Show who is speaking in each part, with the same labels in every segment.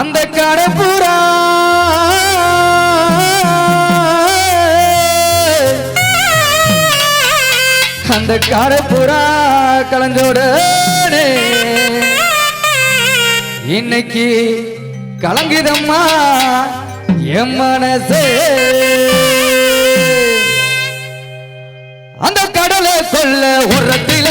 Speaker 1: அந்த கடப்புறா அந்த கடப்புறா கலந்தோடனே இன்னைக்கு கலங்குதம்மா எம் மனசே. அந்த கடலை சொல்ல உரத்தில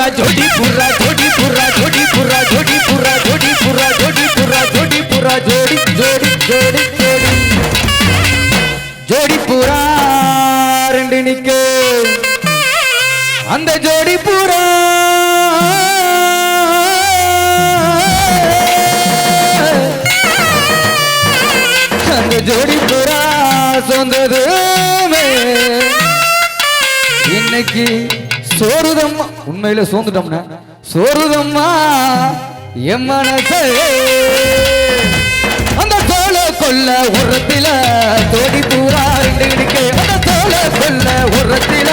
Speaker 1: புறா ஜோடி புறா ஜோடி புறா ஜோடி புறா ஜோடி புறா ஜோடி புறா ஜோடி புறா ஜோடி புறா ஜோடி ஜோடி ஜோடி ஜோடி. ஜோடி புறா ரெண்டு நிக்க. அந்த ஜோடி புறா. அந்த ஜோடி புறா சொந்ததுமே. இன்னைக்கு சோறுதம்மா உண்மையில சோர்ந்துட்டோம்னா? சோறுதம்மா என் மனசே. அந்த தோல கொல்ல உரத்தில தோடி பூரா இடிக்க அந்த தோல கொல்ல உரத்தில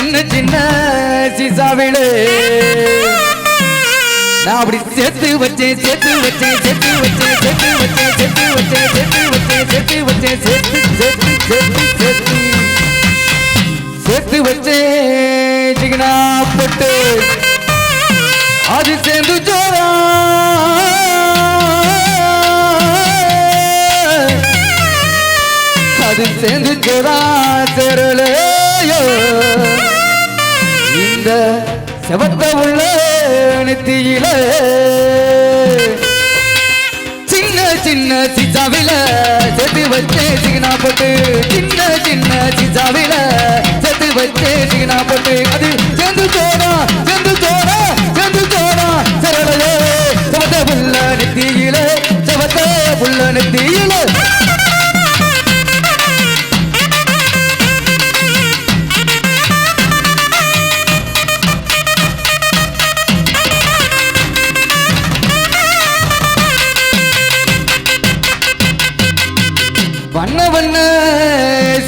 Speaker 1: சின்ன சின்ன சிசாவிலே. நான் அப்படி சேர்த்து வச்சேன் சேர்த்து வச்சேன் சேர்த்து வச்சேன் சேர்த்து வச்சேன் சேர்த்து வச்சேன் சேர்த்து வச்சேன் சேர்த்து வச்சேன் சேர்த்து சேர்த்து சேர்த்து சேர்த்து. சேர்த்து வச்சேன் சிகனா பட்டு அது சேர்ந்து ஜோரா. அது சேர்ந்து ஜோரா சேரலையோ செவத்த உள்ள நெத்தியில சின்ன சின்ன சிச்சாவில.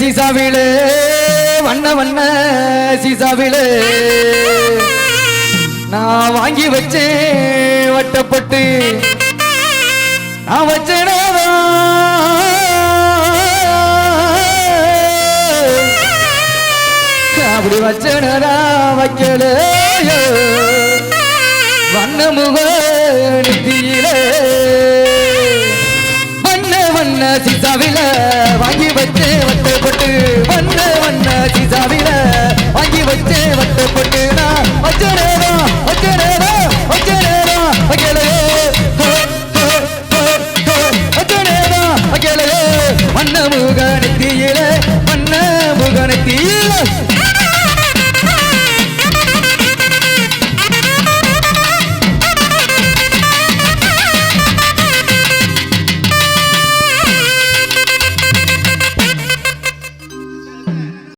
Speaker 1: சீசாவிலே வண்ண வண்ண சீசாவிலே. நான் வாங்கி வச்சேன் வட்டப்பட்டு. நான் வச்சேனா அப்படி வச்சனரா வைக்கலையோ வண்ண முக நெத்தியிலே வண்ண வண்ண சிசாவில வாங்கி வச்சே வச்ச முகனத்தியிலே மன்ன முகனத்தியிலே